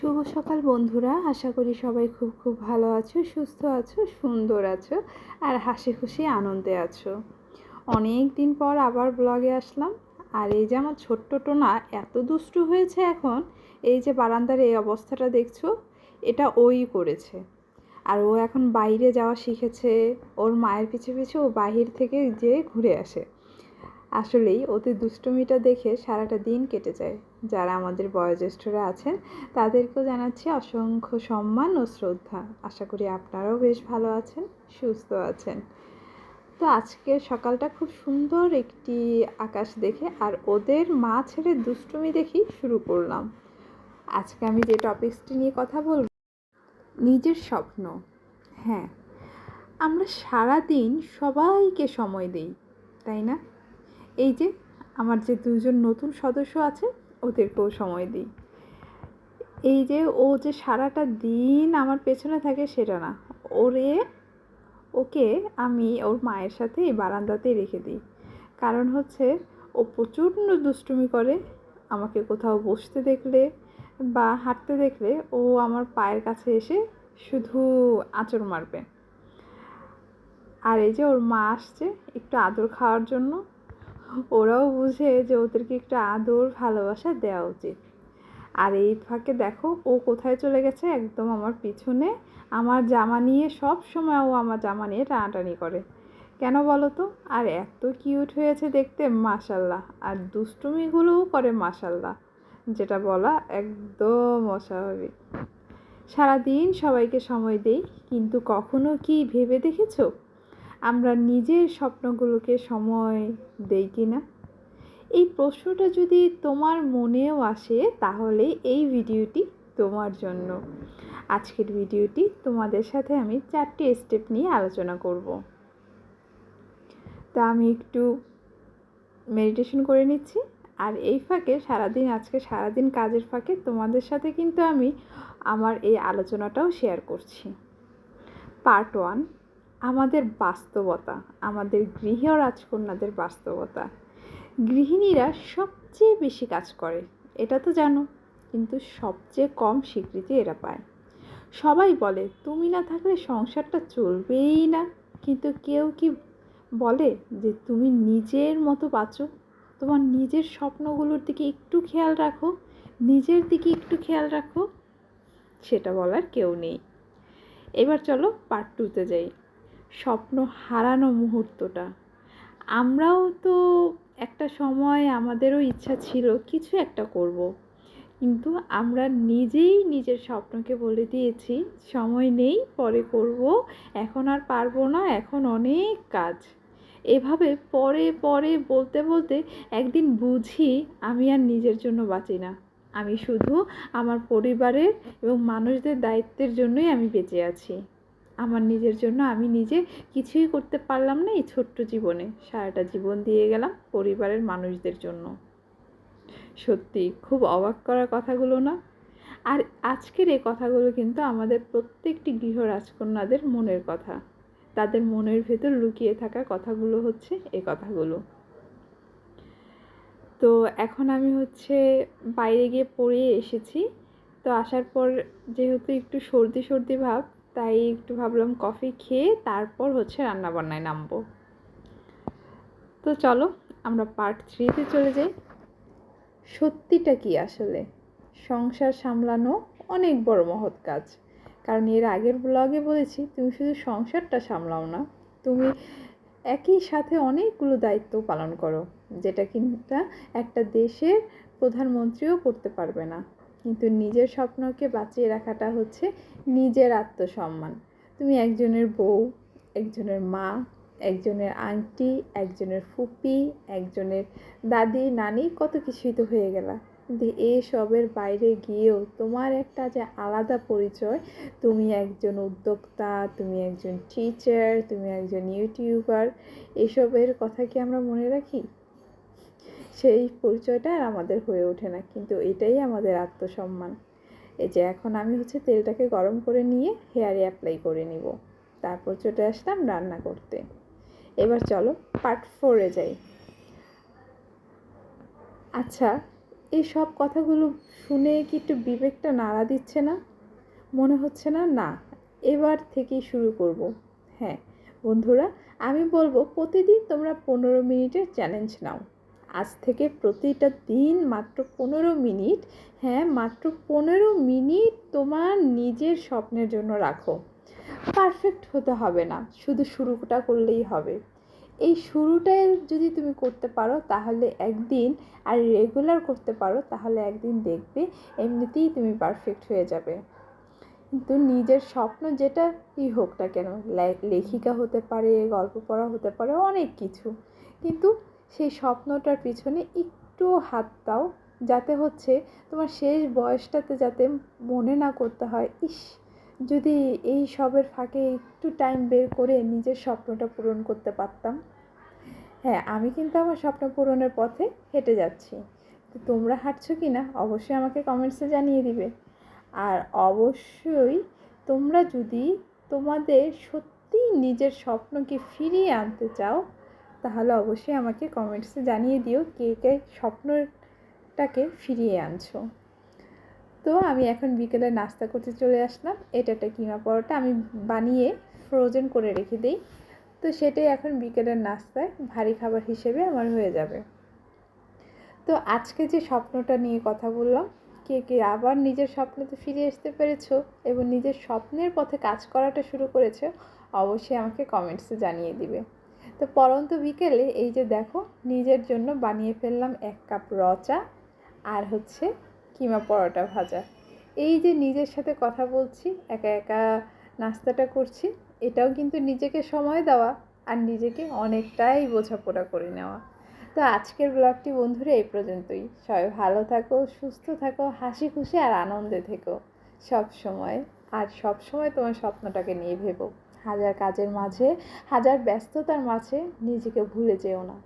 শুভ সকাল বন্ধুরা। আশা করি সবাই খুব খুব ভালো আছো, সুস্থ আছো, সুন্দর আছো আর হাসি খুশি আনন্দে আছো। অনেক দিন পর আবার ব্লগে আসলাম। আর এই যে আমার ছোট্ট টোনা এত দুষ্টু হয়েছে এখন, এই যে বারান্দার এই অবস্থাটা দেখছ, এটা ওই করেছে। আর ও এখন বাইরে যাওয়া শিখেছে, ওর মায়ের পিছে পিছে ও বাহির থেকে যে ঘুরে আসে। আসলেই ওদের দুষ্টুমিটা দেখে সারাটা দিন কেটে যায়। যারা আমাদের বয়োজ্যেষ্ঠরা আছেন, তাদেরকেও জানাচ্ছি অসংখ্য সম্মান ও শ্রদ্ধা। আশা করি আপনারাও বেশ ভালো আছেন, সুস্থ আছেন। তো আজকে সকালটা খুব সুন্দর একটি আকাশ দেখে আর ওদের মা ছেড়ে দুষ্টুমি দেখি শুরু করলাম। আজকে আমি যে টপিকসটি নিয়ে কথা বলব, নিজের স্বপ্ন। হ্যাঁ আমরা সারা দিন সবাইকে সময় দিই, তাই না? এই যে, আমার যে দুজন নতুন সদস্য আছে, ওদেরকেও সময় দিই। এই যে, ও যে সারাটা দিন আমার পেছনে থাকে সেটা না। ওরে, ওকে আমি ওর মায়ের সাথে এই বারান্দাতেই রেখে দিই। কারণ হচ্ছে, ও প্রচণ্ড দুষ্টুমি করে, আমাকে কোথাও বসতে দেখলে বা হাঁটতে দেখলে ও আমার পায়ের কাছে এসে শুধু আঁচড় মারবে। আর এই যে ওর মা আসছে, একটু আদর খাওয়ার জন্য ওরাও বুঝে যে ওদেরকে একটু আদর, ভালোবাসা দেওয়া উচিত। আর এই ফাঁকে দেখো, ও কোথায় চলে গেছে? একদম আমার পিছনে। আমার জামা নিয়ে সব সময় ও আমার জামা নিয়ে টানাটানি করে। কেন বলো তো? আর এত কিউট হয়েছে দেখতে মাসাল্লাহ আর দুষ্টুমিগুলোও করে মাসাল্লাহ যেটা বলা একদম অস্বাভাবিক। সারাদিন সবাইকে সময় দেই, কিন্তু কখনো কি ভেবে দেখেছ? আমরা নিজের স্বপ্নগুলোকে সময় দেই কি না এই প্রশ্নটা যদি তোমার মনেও আসে, তাহলে এই ভিডিওটি তোমার জন্য। আজকের ভিডিওটি তোমাদের সাথে আমি চারটি স্টেপ নিয়ে আলোচনা করব। তা আমি একটু মেডিটেশন করে নিচ্ছি। আর এই ফাঁকে সারাদিন, আজকে সারাদিন কাজের ফাঁকে তোমাদের সাথে কিন্তু আমি আমার এই আলোচনাটাও শেয়ার করছি। পার্ট ওয়ান আমাদের বাস্তবতা, আমাদের গৃহ রাজকন্যাদের বাস্তবতা। গৃহিণীরা সবচেয়ে বেশি কাজ করে, এটা তো জানো, কিন্তু সবচেয়ে কম স্বীকৃতি এরা পায়। সবাই বলে, তুমি না থাকলে সংসারটা চলবেই না। কিন্তু কেউ কি বলে যে, তুমি নিজের মতো বাঁচো? তোমার নিজের স্বপ্নগুলোর দিকে একটু খেয়াল রাখো? নিজের দিকে একটু খেয়াল রাখো? সেটা বলার কেউ নেই। এবার চলো পার্ট টুতে যাই। স্বপ্ন হারানো মুহূর্তটা। আমরাও তো একটা সময় আমাদেরও ইচ্ছা ছিল কিছু একটা করব। কিন্তু আমরা নিজেই নিজের স্বপ্নকে বলে দিয়েছি, সময় নেই, পরে করব, এখন আর পারব না, এখন অনেক কাজ। এভাবে পরে পরে বলতে বলতে একদিন বুঝি আমি আর নিজের জন্য বাঁচি না। আমি শুধু আমার পরিবারের এবং মানুষদের দায়িত্বের জন্যই আমি বেঁচে আছি। আমার নিজের জন্য আমি নিজে কিছুই করতে পারলাম না এই ছোট্ট জীবনে। সারাটা জীবন দিয়ে গেলাম পরিবারের মানুষদের জন্য। সত্যি, খুব অবাক করার কথাগুলো না? আর আজকের এই কথাগুলো কিন্তু আমাদের প্রত্যেকটি গৃহ রাজকন্যাদের মনের কথা। তাদের মনের ভেতর লুকিয়ে থাকা কথাগুলো হচ্ছে এ কথাগুলো। তো এখন আমি হচ্ছে বাইরে গিয়ে পড়িয়ে এসেছি। তো আসার পর যেহেতু একটু সর্দি সর্দি ভাব তাই একটু ভাবলাম কফি খেয়ে তারপর হচ্ছে রান্নাবান্নায় নামবো। তো চলো, আমরা পার্ট থ্রিতে চলে যাই। সত্যিটা কি আসলে? সংসার সামলানো অনেক বড় মহৎ কাজ। কারণ এর আগের ব্লগে বলেছি, তুমি শুধু সংসারটা সামলাও না, তুমি একই সাথে অনেকগুলো দায়িত্ব পালন করো, যেটা কিনা একটা দেশের প্রধানমন্ত্রীও করতে পারবে না। কিন্তু নিজের স্বপ্নকে বাঁচিয়ে রাখাটা হচ্ছে নিজের আত্মসম্মান। তুমি একজনের বউ, একজনের মা, একজনের আন্টি, একজনের ফুপি, একজনের দাদি, নানি, কত কিছুই তো হয়ে গেলা। কিন্তু এসবের বাইরে গিয়েও তোমার একটা যে আলাদা পরিচয়, তুমি একজন উদ্যোক্তা, তুমি একজন টিচার তুমি একজন ইউটিউবার এসবের কথা কি আমরা মনে রাখি? সেই পরিচয়টা আর আমাদের হয়ে ওঠে না। কিন্তু এটাই আমাদের আত্মসম্মান। এই যে এখন আমি হচ্ছে তেলটাকে গরম করে নিয়ে হেয়ারে অ্যাপ্লাই করে নিব। তারপর চলে আসলাম রান্না করতে। এবার চলো পার্ট ফোরে যাই। আচ্ছা এই সব কথাগুলো শুনে কি একটু বিবেকটা নাড়া দিচ্ছে না? মনে হচ্ছে না? না, এবার থেকেই শুরু করব। হ্যাঁ বন্ধুরা, আমি বলব প্রতিদিন তোমরা পনেরো মিনিটের চ্যালেঞ্জ নাও। আজ থেকে প্রতিটা দিন মাত্র পনেরো মিনিট। হ্যাঁ মাত্র পনেরো মিনিট তোমার নিজের স্বপ্নের জন্য রাখো। পারফেক্ট হতে হবে না, শুধু শুরুটা করলেই হবে। এই শুরুটাই যদি তুমি করতে পারো, তাহলে একদিন আর রেগুলার করতে পারো, তাহলে একদিন দেখবে এমনিতেই তুমি পারফেক্ট হয়ে যাবে। কিন্তু নিজের স্বপ্ন যেটাই হোক না কেন লেখিকা হতে পারে, গল্প পড়া হতে পারে, অনেক কিছু। কিন্তু সেই স্বপ্নটার পিছনে একটু হাত দাও, যাতে হচ্ছে তোমার শেষ বয়সটাতে যাতে মনে না করতে হয়। ইস, যদি এই সবের ফাঁকে একটু টাইম বের করে নিজের স্বপ্নটা পূরণ করতে পারতাম। হ্যাঁ আমি কিন্তু আমার স্বপ্ন পূরণের পথে হেঁটে যাচ্ছি। তো তোমরা হাঁটছো কি না? অবশ্যই আমাকে কমেন্টসে জানিয়ে দিবে। আর অবশ্যই তোমরা যদি তোমাদের সত্যিই নিজের স্বপ্নকে ফিরিয়ে আনতে চাও তাহলে অবশ্যই আমাকে কমেন্টসে জানিয়ে দিও কে কে স্বপ্নটাকে ফিরিয়ে আনছো। তো আমি এখন বিকেলে নাস্তা করতে চলে আসলাম। এটা একটা কিমা পরোটা আমি বানিয়ে ফ্রোজেন করে রেখে দিই। তো সেটাই এখন বিকেলের নাস্তায় ভারী খাবার হিসেবে আমার হয়ে যাবে। তো আজকে যে স্বপ্নটা নিয়ে কথা বললাম, কে কে আবার নিজের স্বপ্নতে ফিরে আসতে পেরেছ এবং নিজের স্বপ্নের পথে কাজ করাটা শুরু করেছ, অবশ্যই আমাকে কমেন্টসে জানিয়ে দিবে। তো পরন্ত বিকেলে এই যে দেখো নিজের জন্য বানিয়ে ফেললাম এক কাপ রচা আর হচ্ছে কিমা পরোটা ভাজা। এই যে নিজের সাথে কথা বলছি, একা একা নাস্তাটা করছি, এটাও কিন্তু নিজেকে সময় দেওয়া আর নিজেকে অনেকটাই বোঝাপড়া করে নেওয়া। তো আজকের ব্লগটি বন্ধুরা এই পর্যন্তই। সবাই ভালো থাকো, সুস্থ থাকো, হাসি খুশি আর আনন্দে থেকো। সব সময়, আর সব সময় তোমার স্বপ্নটাকে নিয়ে ভেবো। হাজার কাজের মাঝে হাজার ব্যস্ততার মাঝে নিজেকে ভুলে যেও না।